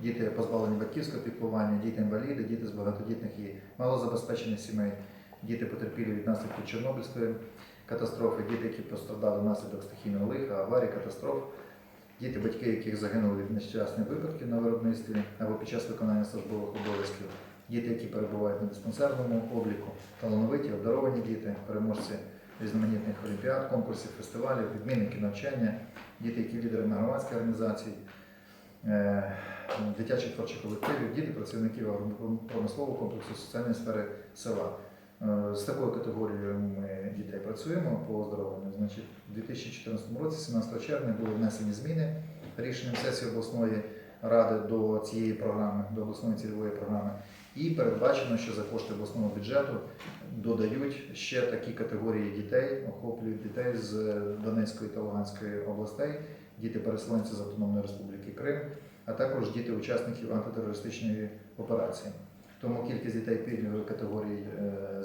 діти позбавлені батьківського піклування, діти інваліди, діти з багатодітних і малозабезпечених сімей, діти потерпілі від наслідків Чорнобильської катастрофи, діти, які постраждали внаслідок стихійного лиха, аварій, катастроф, діти, батьки, яких загинули від нещасних випадків на виробництві або під час виконання службових обов'язків, діти, які перебувають на диспансерному обліку, талановиті, обдаровані діти, переможці різноманітних олімпіад, конкурсів, фестивалів, відмінники навчання, діти, які лідери на громадських організацій, е, дитячих творчих колективів, діти працівників промислового комплексу соціальної сфери села. Е, З такою категорією ми дітей працюємо по оздоровленню. Значить, у 2014 році, 17 червня, були внесені зміни рішенням сесії обласної ради до цієї програми, до обласної цільової програми. І передбачено, що за кошти обласного бюджету додають ще такі категорії дітей, охоплюють дітей з Донецької та Луганської областей, діти-переселенці з Автономної Республіки Крим, а також діти учасників антитерористичної операції. Тому кількість дітей пільгової категорії е,